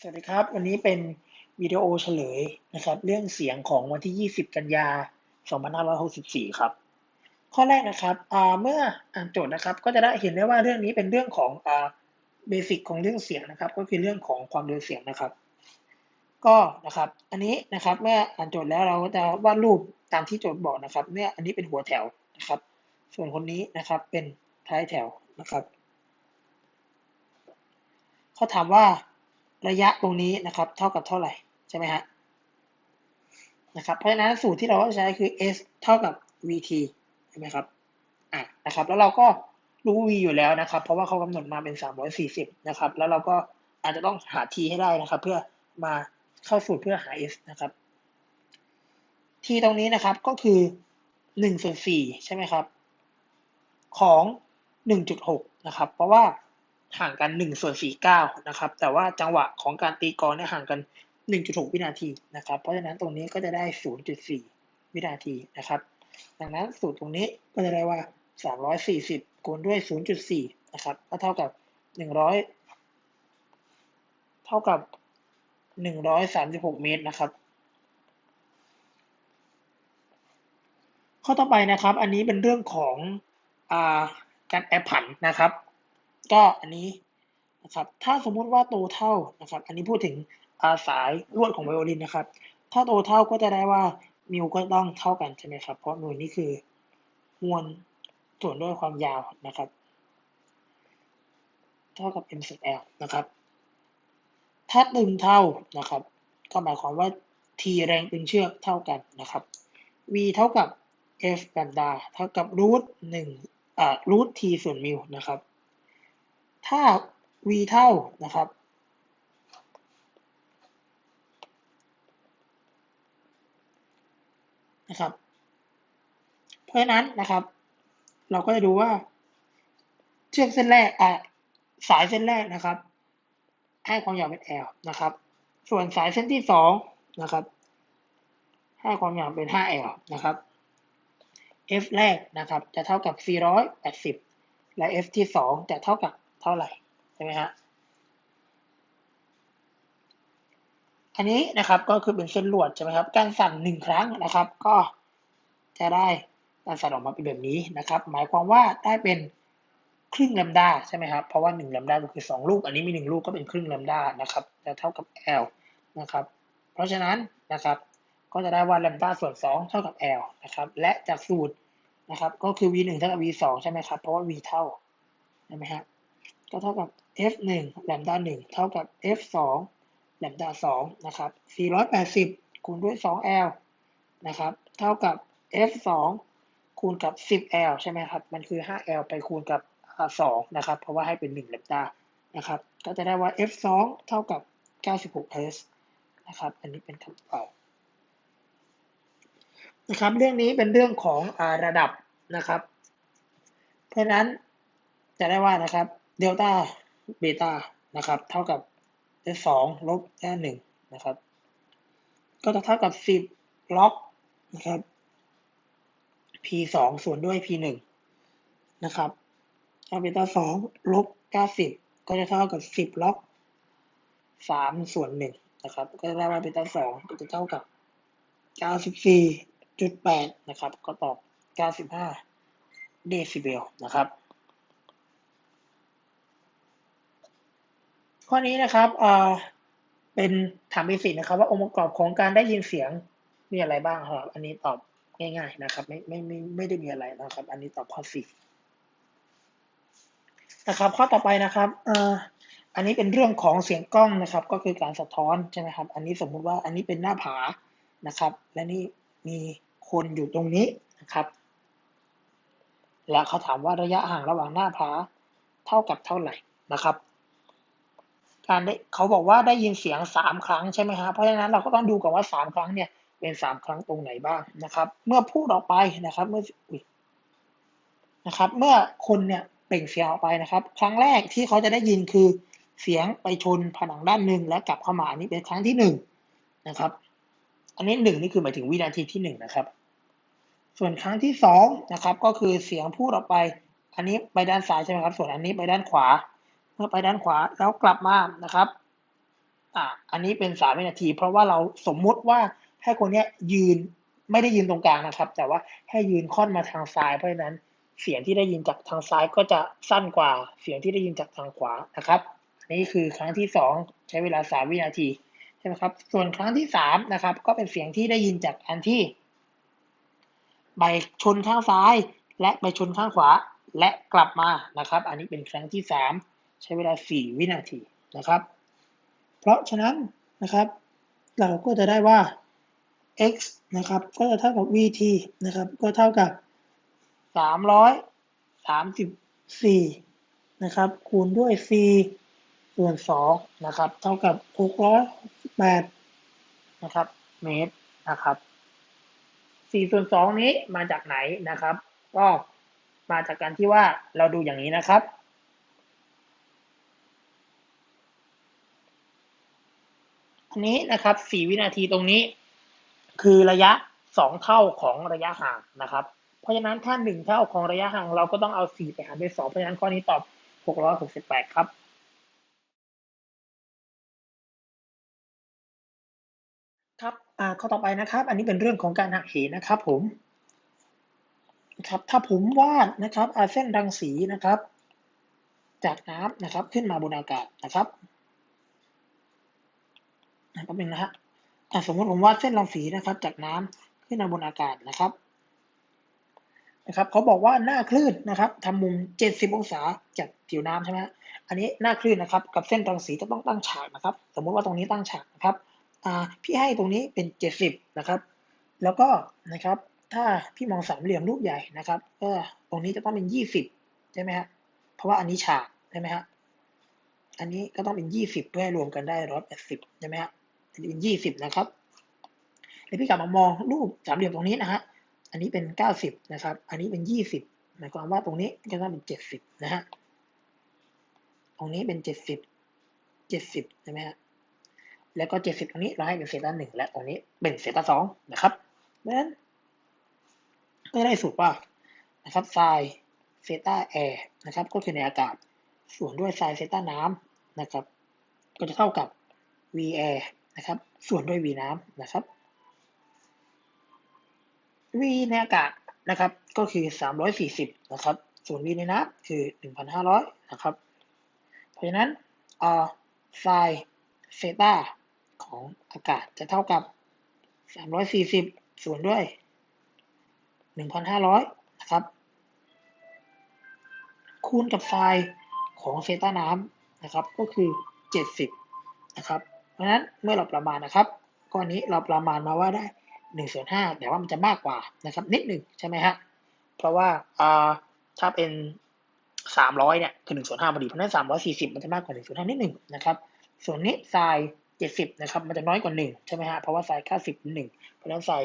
สวัสดีครับ วันนี้เป็นวิดีโอเฉลยนะครับ เรื่องเสียงของวันที่ 20 กันยา 2564 ครับ ข้อแรกนะครับเมื่ออ่านโจทย์นะครับ ก็จะได้เห็นได้ว่าเรื่องนี้เป็นเรื่องของเบสิกของเรื่องเสียงนะครับ ก็คือเรื่องของความเร็วเสียงนะครับ ก็นะครับ อันนี้นะครับเมื่ออ่านโจทย์แล้วเราก็จะวาดรูปตามที่โจทย์บอกนะครับเนี่ยอันนี้เป็นหัวแถวนะครับ ส่วนคนนี้นะครับเป็นท้ายแถวนะครับเขาถามว่า ระยะตรงนี้นะครับ เท่ากับเท่าไหร่ใช่ไหมฮะนะครับ เพราะฉะนั้นสูตรที่เราใช้คือ s เท่ากับ vt ใช่ไหมครับอะนะครับ แล้วเราก็รู้ v อยู่แล้วนะครับ เพราะว่าเขากำหนดมาเป็น 340 นะครับ แล้วเราก็อาจจะต้องหา t ให้ได้นะครับ เพื่อมาเข้าสูตรเพื่อหา s นะครับ t ตรงนี้นะครับก็คือ1ส่วน4ใช่ไหมครับ ของ 1.6 นะครับ เพราะว่า ห่างกัน1ส่วน49นะครับ แต่ว่าจังหวะของการตีกรเนี่ยห่างกัน 1.6 วินาทีนะครับ เพราะฉะนั้นตรงนี้ก็จะได้ 0.4 วินาทีนะครับ ดังนั้นสูตรตรงนี้ก็จะได้ว่า 340คูณด้วย 0.4 นะครับ ก็เท่ากับ 100 เท่ากับ 136 เมตรนะครับ ข้อต่อไปนะครับ อันนี้เป็นเรื่องของอการแอบผันนะครับ ก็อันนี้นะครับถ้าสมมุติว่าโตเท่านะครับ อันนี้พูดถึงอาสายลวดของไวโอลินนะครับ ถ้าโตเท่าก็จะได้ว่ามิวก็ต้องเท่ากันใช่ไหมครับเพราะมิวนี่คือมวลส่วนด้วยความยาวนะครับ เท่ากับ m ส l นะครับ ถ้าตึงเท่านะครับ ก็หมายความว่า t แรงตึงเชือกเท่ากันนะครับ v เท่ากับ f แลมดาเท่ากับรูทหนึ่งอ่ารูท t ส่วนมิวนะครับ ถ้า v เท่านะครับ นะครับ เพราะฉะนั้นนะครับ เราก็จะดูว่า เชือกเส้นแรกอะสายเส้นแรกนะครับ ให้ความยาวเป็น L นะครับ ส่วนสายเส้นที่สองนะครับ ให้ความยาวเป็น 5L นะครับ F แรกนะครับ จะเท่ากับ 480 และ F ที่สองจะเท่ากับ เท่าไหร่ใช่ไหมฮะอันนี้นะครับก็คือเป็นเส้นลวดใช่ไหมครับ การสั่นหนึ่งครั้งนะครับ ก็จะได้การสั่นออกมาเป็นแบบนี้นะครับ หมายความว่าได้เป็นครึ่งลำดาใช่ไหมครับเพราะว่า1ลำดาก็คือ 2 ลูก อันนี้มี 1 ลูกก็เป็นครึ่งลำดานะครับจะเท่ากับ L นะครับ เพราะฉะนั้นนะครับก็จะได้ว่าลำดาส่วน 2 เท่ากับ L นะครับและจากสูตรนะครับก็คือ v 1เท่ากับ v 2ใช่ไหมครับเพราะว่า v เท่าใช่ไหมฮะ ก็เท่ากับ f 1แลมดา1เท่ากับ f 2แลมดา2นะครับ480 คูณด้วย 2l นะครับ เท่ากับ f 2คูณกับ 10l ใช่ไหมครับ มันคือ 5l ไปคูณกับ 2 นะครับ เพราะว่าให้เป็น1แลมดานะครับ ก็จะได้ว่า f 2เท่ากับ 96 Hz นะครับ อันนี้เป็นคำตอบนะครับ เรื่องนี้เป็นเรื่องของอระดับนะครับ เพราะนั้นจะได้ว่านะครับ เดลต้าเบต้านะครับ เท่ากับ s 2 ลบ s 1 นะครับ ก็จะเท่ากับ 10 ล็อกนะครับ p 2 ส่วนด้วย p 1 นะครับเอาเบต้า2ลบ 90 ก็จะเท่ากับ 10 ล็อก 3 ส่วน 1 นะครับ ก็จะได้ว่าเบต้า2ก็จะเท่ากับ 94.8 นะครับ ก็ตอบ 95 เดซิเบลนะครับ ข้อนี้นะครับเอ่อเป็นถามเบสิกนะครับ ว่าองค์ประกอบของการได้ยินเสียงมีอะไรบ้างครับ อันนี้ตอบง่าย ๆนะครับ ไม่ไม่ไม่ไม่ได้มีอะไรนะครับ อันนี้ตอบข้อสี่นะครับ ข้อต่อไปนะครับเอ่ออันนี้เป็นเรื่องของเสียงกล้องนะครับ ก็คือการสะท้อนใช่ไหมครับ อันนี้สมมุติว่าอันนี้เป็นหน้าผานะครับ และนี่มีคนอยู่ตรงนี้นะครับ และเขาถามว่าระยะห่างระหว่างหน้าผาเท่ากับเท่าไหร่นะครับ การได้เขาบอกว่าได้ยินเสียงสามครั้งใช่ไหมฮะเพราะฉะนั้นเราก็ต้องดูก่อนว่าสามครั้งเนี่ยเป็นสามครั้งตรงไหนบ้างนะครับ เมื่อพูดออกไปนะครับเมื่อนะครับ เมื่อคนเนี่ยเปล่งเสียงออกไปนะครับ ครั้งแรกที่เขาจะได้ยินคือเสียงไปชนผนังด้านหนึ่งแล้วกลับเข้ามาอันนี้เป็นครั้งที่หนึ่งนะครับ อันนี้หนึ่งนี่คือหมายถึงวินาทีที่หนึ่งนะครับ ส่วนครั้งที่สองนะครับ ก็คือเสียงพูดออกไป อันนี้ไปด้านซ้ายใช่ไหมครับ ส่วนอันนี้ไปด้านขวา เมื่อไปด้านขวาแล้วกลับมานะครับอะอันนี้เป็นสามวินาที เพราะว่าเราสมมุติว่าให้คนเนี้ยยืนไม่ได้ยืนตรงกลางนะครับ แต่ว่าให้ยืนค่อนมาทางซ้าย เพราะฉะนั้นเสียงที่ได้ยินจากทางซ้ายก็จะสั้นกว่าเสียงที่ได้ยินจากทางขวานะครับนนี้คือครั้งที่สองใช้เวลาสามวินาทีใช่ไหมครับ ส่วนครั้งที่สามนะครับก็เป็นเสียงที่ได้ยินจากอันที่ใบชนข้างซ้าย และใบชนข้างขวาและกลับมานะครับ อันนี้เป็นครั้งที่สาม ใช้เวลาสี่วินาทีนะครับ เพราะฉะนั้นนะครับ เราก็จะได้ว่า x นะครับ ก็จะเท่ากับ vt นะครับ ก็เท่ากับ 334 นะครับ คูณด้วย c ส่วน 2 นะครับ เท่ากับ 668 นะครับ เมตรนะครับ4ส่วน 2 นี้มาจากไหนนะครับ ก็มาจากการที่ว่าเราดูอย่างนี้นะครับ อันนี้นะครับ4วินาทีตรงนี้ คือระยะ2เท่าของระยะห่างนะครับ เพราะฉะนั้นถ้า1เท่าของระยะห่างเราก็ต้องเอา4ไปหารด้วย2เพราะฉะนั้นข้อนี้ตอบ668ครับครับอ่าข้อต่อไปนะครับ อันนี้เป็นเรื่องของการหักเหนะครับ ผมครับถ้าผมวาดนะครับอาเส้นรังสีนะครับ จากน้ำนะครับขึ้นมาบนอากาศนะครับ นะครับเป็นนะฮะสมมติผมวาดเส้นรังสีนะครับ จากน้ำขึ้นมาบนอากาศนะครับนะครับเขาบอกว่าหน้าคลื่นนะครับทำมุม 70 องศาจากผิวน้ำใช่ไหมอันนี้หน้าคลื่นนะครับ กับเส้นรังสีจะต้องตั้งฉากนะครับ สมมุติว่าตรงนี้ตั้งฉากนะครับอ่าพี่ให้ตรงนี้เป็น 70 นะครับ แล้วก็นะครับ ถ้าพี่มองสามเหลี่ยมรูปใหญ่นะครับก็ตรงนี้จะต้องเป็น 20 ใช่ไหมฮะเพราะว่าอันนี้ฉากใช่ไหมฮะอันนี้ก็ต้องเป็น 20 เพื่อให้รวมกันได้180ใช่ไหมฮะ อันนี้เป็นะครับแล้วพี่กลับมามองรูปสามเหลี่ยมตรงนี้นะฮะอันนี้เป็น90นะครับ อันนี้เป็น20หมายความว่าตรงนี้ก็ต้องเป็น70นะฮะตรงนี้เป็น70 70ใช่ไหมฮะแล้วก็70ตรงนี้เราให้เป็นเซตาหนึ่งและตรงนี้เป็นเซตาสองนะครับเพราะฉะนั้นก็ได้สูตรว่านะครับไซน์เซต้าแอร์นะครับ ก็คือในอากาศส่วนด้วยไซน์เซต้าน้ำนะครับ ก็จะเท่ากับ V air นะครับ ส่วนด้วย V น้ำนะครับ V ในอากาศนะครับ ก็คือ 340 นะครับ ส่วน V ในน้ำคือ 1,500 นะครับ เพราะฉะนั้นอ่าไซน์เซต้าของอากาศจะเท่ากับ 340 ส่วนด้วย 1,500 นะครับ คูณกับไซน์ของเซต้าน้ำนะครับ ก็คือ 70 นะครับ เพราะฉะนั้นเมื่อเราประมาณนะครับก้อนนี้เราประมาณมาว่าได้หนึ่งส่วนห้าแต่ว่ามันจะมากกว่านะครับนิดหนึ่งใช่ไหมฮะเพราะว่าอ่าถ้าเป็นสามร้อยเนี่ยคือหนึ่งส่วนห้าพอดีเพราะนั้นสามร้อยสี่สิบมันจะมากกว่าหนึ่งส่วนห้านิดหนึ่งนะครับส่วนนี้ทรายเจ็ดสิบนะครับมันจะน้อยกว่าหนึ่งใช่ไหมฮะเพราะว่าทรายเก้าสิบเป็นหนึ่งเพราะนั้นทราย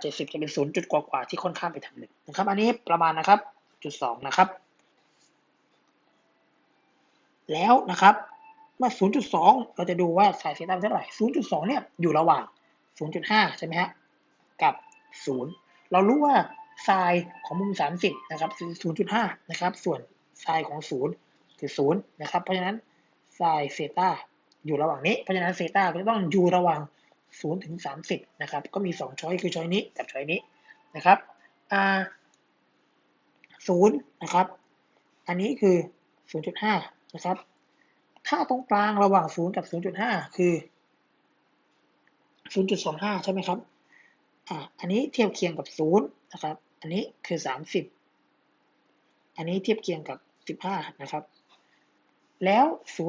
เจ็ดสิบจะเป็นศูนย์จุดกว่าๆที่ค่อนข้ามไปทางหนึ่งนะครับ อันนี้ประมาณนะครับจุดสองนะครับ แล้วนะครับ มื่อ0.2 เราจะดูว่าสายเซตาเท่าไหร่ 0.2 เนี่ยอยู่ระหว่าง 0.5 ใช่ไหมฮะ กับ 0 เรารู้ว่าไซน์ของมุม 30 นะครับคือ0.5 นะครับ ส่วนไซน์ของ 0 คือ 0 นะครับ เพราะฉะนั้นไซน์เซต้าอยู่ระหว่างนี้ เพราะฉะนั้นเซต้าก็จะต้องอยู่ระหว่าง 0 ถึง 30 นะครับ ก็มี 2 ช้อยคือช้อยนี้กับช้อยนี้นะครับอ่า0นะครับ อันนี้คือ 0.5 นะครับ ถ้าตรงกลางระหว่าง 0 กับ 0.5 คือ 0.25 ใช่ไหมครับอ่าอันนี้เทียบเคียงกับ 0 นะครับ อันนี้คือ 30 อันนี้เทียบเคียงกับ 15 นะครับ แล้ว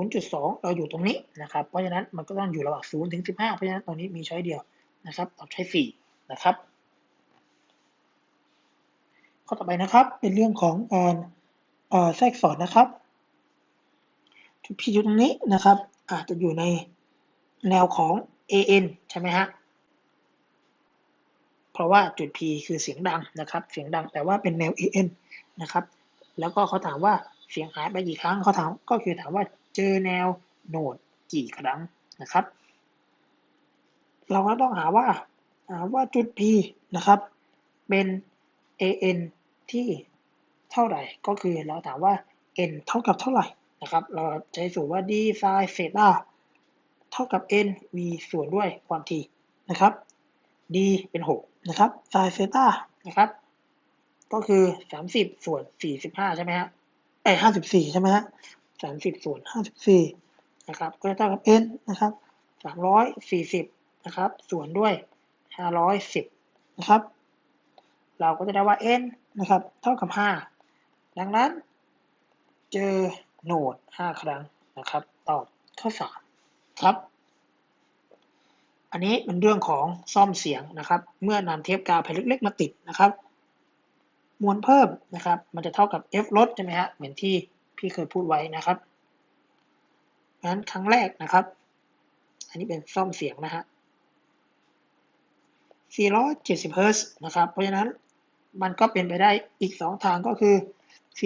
0.2 เราอยู่ตรงนี้นะครับ เพราะฉะนั้นมันก็ต้องอยู่ระหว่าง 0 ถึง 15 เพราะฉะนั้นตรงนี้มีช้อยเดียวนะครับตอบช้อย4นะครับ ข้อต่อไปนะครับเป็นเรื่องของการแทรกสอดนะครับ จุด P อยู่ตรงนี้นะครับ อาจจะอยู่ในแนวของ AN ใช่ไหมฮะ เพราะว่าจุด P คือเสียงดังนะครับ เสียงดังแต่ว่าเป็นแนว AN นะครับ แล้วก็เขาถามว่าเสียงหายไปกี่ครั้งเขาถามก็คือถามว่าเจอแนวโหนดกี่ครั้งนะครับ เราก็ต้องหาว่าหาว่าจุด P นะครับ เป็น AN ที่เท่าไหร่ ก็คือเราถามว่า n เท่ากับเท่าไหร่ นะครับ เราใช้สูตรว่า d sin theta เท่ากับ n v ส่วนด้วยความถี่นะครับ d เป็น 6 นะครับ sin เซต้านะครับ ก็คือ 30 ส่วน 45 ใช่ไหมฮะเอ้ย54 ใช่ไหมฮะ30 ส่วน 54 นะครับ ก็จะเท่ากับ n นะครับ 340 นะครับ ส่วนด้วย 510 นะครับ เราก็จะได้ว่า n นะครับ เท่ากับ 5 ดังนั้น เจอ โหนด5 ครั้งนะครับ ตอบข้อ3ครับ อันนี้เป็นเรื่องของซ่อมเสียงนะครับ เมื่อนำเทปกาวแผ่นเล็ก ๆ มาติดนะครับ มวลเพิ่มนะครับ มันจะเท่ากับ f ลดใช่ไหมฮะเหมือนที่พี่เคยพูดไว้นะครับงั้นครั้งแรกนะครับ อันนี้เป็นซ่อมเสียงนะฮะ470เฮิร์ตซ์นะครับ เพราะฉะนั้นมันก็เป็นไปได้อีก 2 ทางก็คือ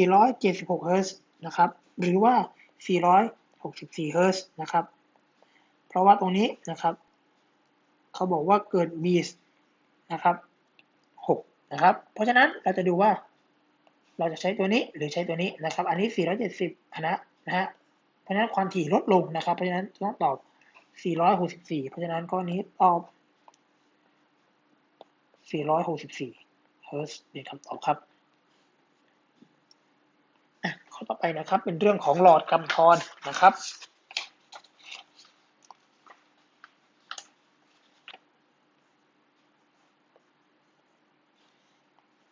476เฮิร์ตซ์นะครับ หรือว่า 464 เฮิร์ตซ์นะครับ เพราะว่าตรงนี้นะครับ เขาบอกว่าเกิด v นะครับ 6 นะครับ เพราะฉะนั้นเราจะดูว่า เราจะใช้ตัวนี้หรือใช้ตัวนี้นะครับ อันนี้ 470นะนะฮะ เพราะฉะนั้นความถี่ลดลงนะครับ เพราะฉะนั้นต้องตอบ 464 เพราะฉะนั้นข้อนี้ตอบ 464 เฮิร์ตซ์เป็นคำตอบครับ ข้อต่อไปนะครับเป็นเรื่องของหลอดกำทรนะครับ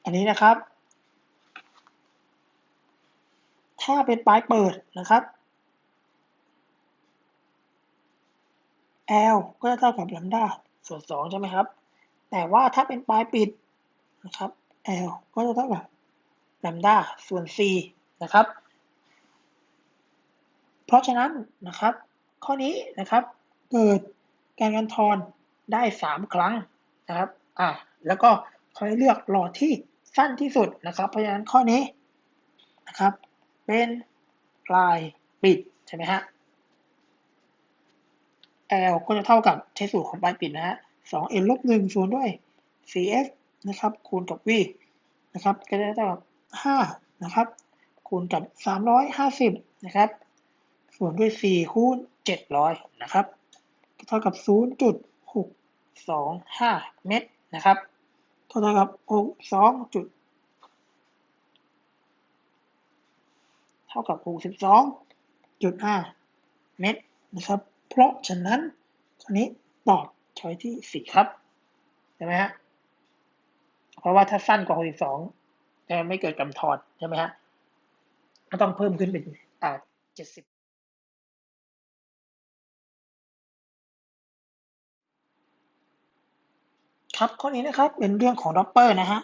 อันนี้นะครับ ถ้าเป็นปลายเปิดนะครับ L ก็จะเท่ากับลัมดาส่วน2ใช่ไหมครับ แต่ว่าถ้าเป็นปลายปิดนะครับ L ก็จะเท่ากับลัมดาส่วน c นะครับ เพราะฉะนั้นนะครับ ข้อนี้นะครับเกิดการกันทอนได้ 3 ครั้งนะครับอ่าแล้วก็เขาเลือกหลอดที่สั้นที่สุดนะครับเพราะฉะนั้นข้อนี้นะครับ เป็นปลายปิดใช่ไหมฮะ L ก็จะเท่ากับใช้สูตรของปลายปิดนะฮะ 2n ลบ1ส่วนด้วย cf นะครับ คูณกับ v นะครับ ก็จะเท่ากับ 5 นะครับ คูณกับ 350 นะครับ ส่วนด้วย 4 คูณ 700 นะครับ เท่ากับ 0.625 เมตรนะครับเท่ากับ62จุดเท่ากับ 62.5 เมตรนะครับ เพราะฉะนั้นข้อนี้ตอบช้อยที่ 4 ครับใช่ไหมฮะเพราะว่าถ้าสั้นกว่า 62แต่ไม่เกิดกำทอดใช่ไหมฮะ ก็ต้องเพิ่มขึ้นเป็นอ่า70ครับข้อนี้นะครับเป็นเรื่องของด็อปเปอร์นะฮะ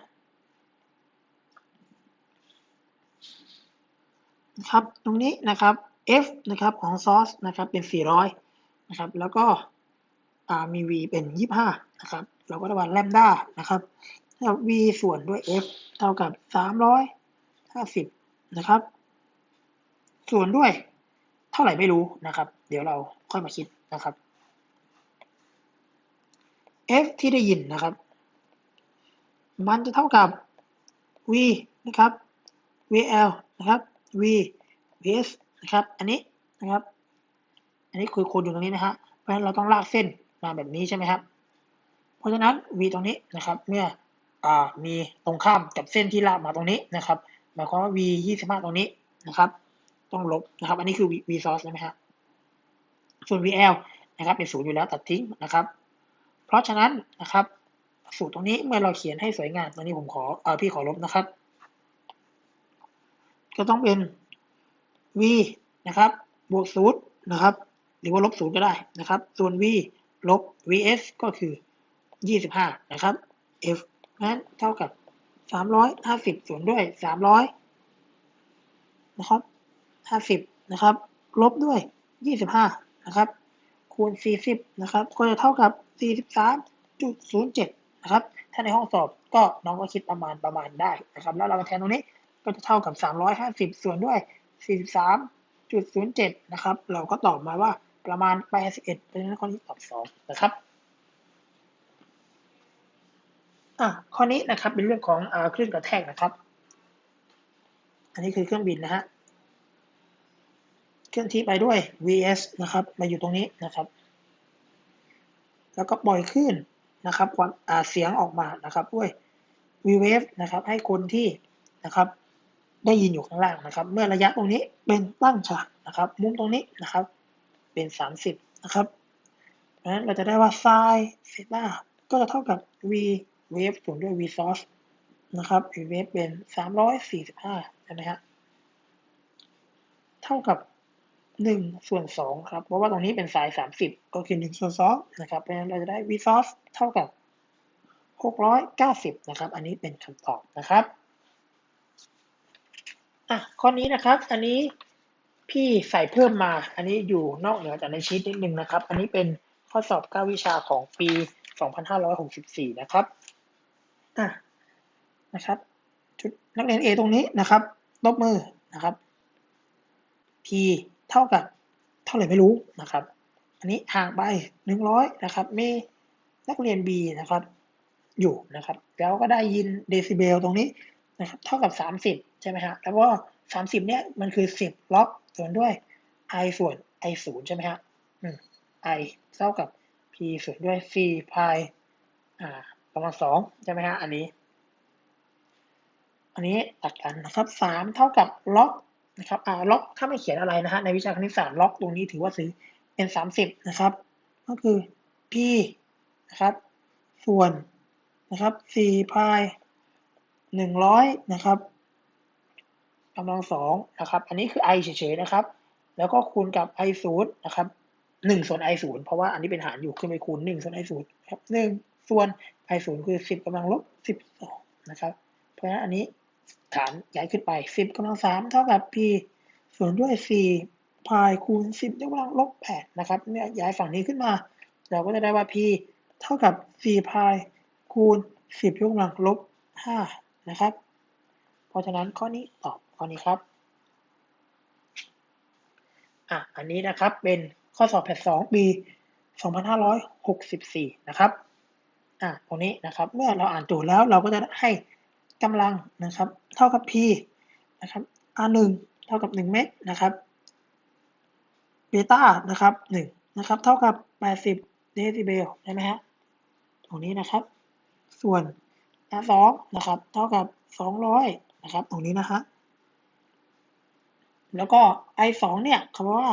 นะครับตรงนี้นะครับ f นะครับของซอสนะครับเป็น 400 นะครับ แล้วก็มี v เป็น 25 นะครับ เราก็จะวัดแลมด้านะครับ v ส่วนด้วย f เท่ากับ 350 นะครับ ส่วนด้วยเท่าไหร่ไม่รู้นะครับ เดี๋ยวเราค่อยมาคิดนะครับ f ที่ได้ยินนะครับ มันจะเท่ากับ v นะครับ vl นะครับ v vs นะครับ อันนี้นะครับ อันนี้คือโคดอยู่ตรงนี้นะฮะ เพราะฉะนั้นเราต้องลากเส้นมาแบบนี้ใช่ไหมครับ เพราะฉะนั้น v ตรงนี้นะครับ เมื่ออมีตรงข้ามกับเส้นที่ลากมาตรงนี้นะครับ หมายความว่า v 25 ตรงนี้นะครับ ต้องลบนะครับ อันนี้คือ v, v source ใช่ไหมฮะส่วน vl นะครับเป็นศูนย์อยู่แล้วตัดทิ้งนะครับ เพราะฉะนั้นนะครับสูตรตรงนี้เมื่อเราเขียนให้สวยงามตรงนี้ผมขอเออพี่ขอลบนะครับ ก็ต้องเป็น v นะครับบวกศูนย์นะครับ หรือว่าลบศูนย์ก็ได้นะครับ ส่วน v ลบ vs ก็คือ 25 นะครับ f นั้นเท่ากับ 350 ส่วนด้วย 300 นะครับ 50นะครับลบด้วย 25นะครับคูณ 40นะครับก็จะเท่ากับ 43.07นะครับถ้าในห้องสอบก็น้องก็คิดประมาณประมาณได้นะครับแล้วเรามาแทนตรงนี้ก็จะเท่ากับ 350 ส่วนด้วย 43.07นะครับเราก็ตอบมาว่าประมาณ 81เพราะฉะนั้นข้อนี้ตอบ 2 นะครับอะข้อนี้นะครับเป็นเรื่องของอคลื่นกระแทกนะครับ อันนี้คือเครื่องบินนะฮะ เคลื่อนที่ไปด้วย vs นะครับมาอยู่ตรงนี้นะครับ แล้วก็ปล่อยคลื่นนะครับความเสียงออกมานะครับด้วย V wave นะครับ ให้คนที่นะครับ ได้ยินอยู่ข้างล่างนะครับ เมื่อระยะตรงนี้เป็นตั้งฉากนะครับ มุมตรงนี้นะครับ เป็น 30 นะครับเพราะฉะนั้นเราจะได้ว่า sin เซต้าก็จะเท่ากับ v wave ส่วนด้วย v source นะครับ v wave เป็น 345ใช่ไหมฮะเท่ากับ 1ส่วน2ครับ เพราะว่าตรงนี้เป็นสาย30 ก็คือ1ส่วน2นะครับ เพราะฉะนั้นเราจะได้ v source เท่ากับ 690 นะครับ อันนี้เป็นคำตอบนะครับอะข้อนี้นะครับ อันนี้พี่ใส่เพิ่มมา อันนี้อยู่นอกเหนือจากในชีตนิดนึงนะครับ อันนี้เป็นข้อสอบ 9 วิชาของปี 2564 นะครับอะนะครับ ชุดนักเรียน A ตรงนี้นะครับลบมือนะครับ P เท่ากับเท่าไหร่ไม่รู้นะครับ อันนี้ห่างไป 100 นะครับ มีนักเรียน B นะครับ อยู่นะครับ แล้วก็ได้ยินเดซิเบลตรงนี้นะครับ เท่ากับ 30 ใช่ไหมฮะแล้วก็30 เนี่ยมันคือ 10 ล็อกส่วนด้วย i ส่วน i 0ใช่ไหมฮะอืม i เท่ากับ p ส่วนด้วย c พายอ่ากำลังสองใช่ไหมฮะอันนี้ อันนี้ตัดกันนะครับ3เท่ากับล็อก นะครับอ่าล็อกถ้าไม่เขียนอะไรนะฮะในวิชาคณิตศาสตร์ล็อกตรงนี้ถือว่าซื้อเป็น 30 นะครับ ก็คือ p นะครับ ส่วนนะครับ4พาย100 นะครับกำลังสองนะครับ อันนี้คือ i เฉยๆนะครับ แล้วก็คูณกับ i ศูนย์นะครับหนึ่งส่วน i ศูนย์เพราะว่าอันนี้เป็นหารอยู่ขึ้นไปคูณหนึ่งส่วน i ศูนย์ครับหนึ่งส่วน i ศูนย์คือสิบกำลังลบสิบสองนะครับ เพราะฉะนั้นอันนี้ ฐานย้ายขึ้นไปสิบกำลังสามเท่ากับ p ส่วนด้วยสี่พายคูณสิบยกกำลังลบแปดนะครับเนี่ยย้ายฝั่งนี้ขึ้นมา เราก็จะได้ว่า p เท่ากับสี่พายคูณสิบยกกำลังลบห้านะครับ เพราะฉะนั้นข้อนี้ตอบข้อนี้ครับอะอันนี้นะครับเป็นข้อสอบแพทสองปี 2564 นะครับอะตรงนี้นะครับ เมื่อเราอ่านโจทย์แล้วเราก็จะให้ กำลังนะครับ เท่ากับ p นะครับ r 1เท่ากับ 1 เมตรนะครับเบต้านะครับ1นะครับ เท่ากับ 80 เดซิเบลใช่ไหมฮะตรงนี้นะครับ ส่วน r 2นะครับ เท่ากับ 200 นะครับ ตรงนี้นะฮะแล้วก็ i 2เนี่ยคำว่า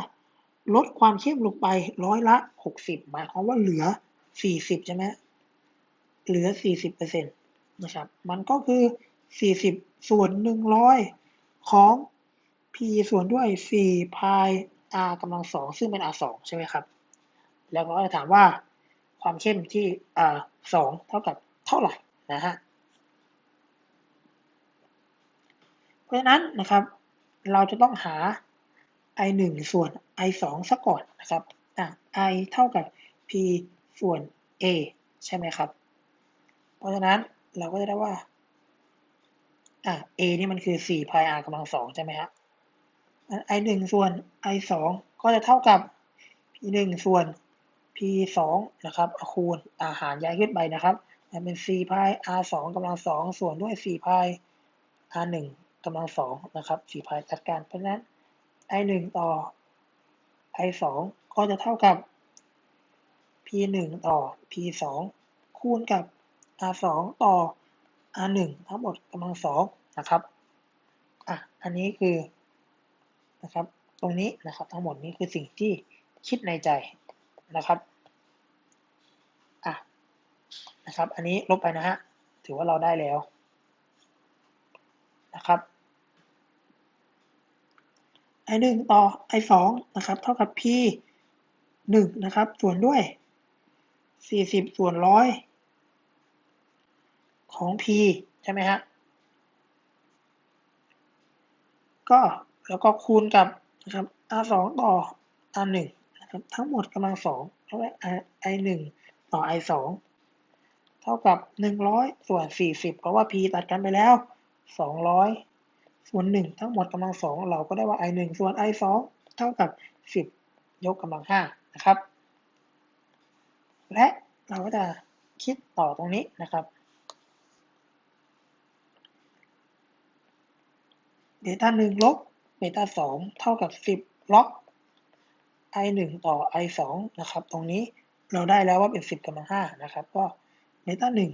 ลดความเข้มลงไปร้อยละ 60 หมายความว่าเหลือ 40 ใช่ไหมเหลือ 40เปอร์เซ็นต์ นะครับ มันก็คือ 40 ส่วน 100 ของ p ส่วนด้วย4พาย r กำลัง2ซึ่งเป็น r 2ใช่ไหมครับ แล้วก็จะถามว่าความเข้มที่ r 2เท่ากับเท่าไหร่นะฮะ เพราะฉะนั้นนะครับ เราจะต้องหา i 1ส่วน i 2สักก่อนนะครับอะ i เท่ากับ p ส่วน a ใช่ไหมครับ เพราะฉะนั้น เราก็จะได้ว่าอะ a นี่มันคือ4 pi r กำลัง2ใช่ไหมฮะ i 1ส่วน i 2ก็จะเท่ากับ p 1ส่วน p 2นะครับคูณอาหารย้ายขึ้นไปนะครับเป็น4 pi r 2กำลัง2ส่วนด้วย4 pi r 1กำลัง2นะครับ4 pi จัดการเพราะฉะนั้น i 1ต่อ i 2ก็จะเท่ากับ p 1ต่อ p 2คูณกับ r 2ต่อ r 1ทั้งหมดกำลัง2นะครับอะอันนี้คือนะครับตรงนี้นะครับทั้งหมดนี้คือสิ่งที่คิดในใจนะครับอะนะครับ อันนี้ลบไปนะฮะถือว่าเราได้แล้วนะครับ i 1ต่อ i 2นะครับเท่ากับ p 1นะครับส่วนด้วย 40 ส่วนร้อย ของ p ใช่ไหมฮะก็แล้วก็คูณกับนะครับ r 2ต่อ r 1นะครับทั้งหมดกำลังสองเท่ากับ i 1ต่อ i 2เท่ากับ 100 ส่วน 40 เพราะว่า p ตัดกันไปแล้ว 200 ส่วนหนึ่งทั้งหมดกำลังสองเราก็ได้ว่า i หนึ่งส่วน i สองเท่ากับสิบยกกำลังห้านะครับ และเราก็จะคิดต่อตรงนี้นะครับ เบต้าหนึ่งลบเบต้าสองเท่ากับสิบล็อก i หนึ่งต่อ i สองนะครับ ตรงนี้เราได้แล้วว่าเป็นสิบกำลังห้านะครับ ก็เบต้าหนึ่ง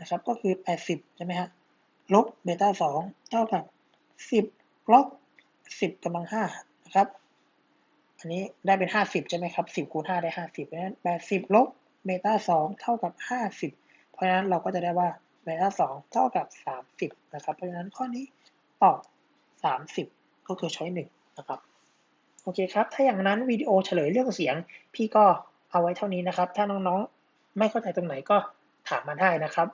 นะครับ ก็คือแปดสิบใช่ไหมฮะ ลบเบต้าสองเท่ากับสิบลบสิบกำลังห้านะครับ อันนี้ได้เป็นห้าสิบใช่ไหมครับสิบคูณห้าได้ห้าสิบเพราะฉะนั้นแปดสิบลบเบต้าสองเท่ากับห้าสิบเพราะฉะนั้นเราก็จะได้ว่าเบต้าสองเท่ากับสามสิบนะครับ เพราะฉะนั้นข้อนี้ตอบ สามสิบก็คือช้อยหนึ่งนะครับโอเคครับ ถ้าอย่างนั้นวิดีโอเฉลยเรื่องเสียง พี่ก็เอาไว้เท่านี้นะครับ ถ้าน้องๆ ไม่เข้าใจตรงไหนก็ถามมาได้นะครับ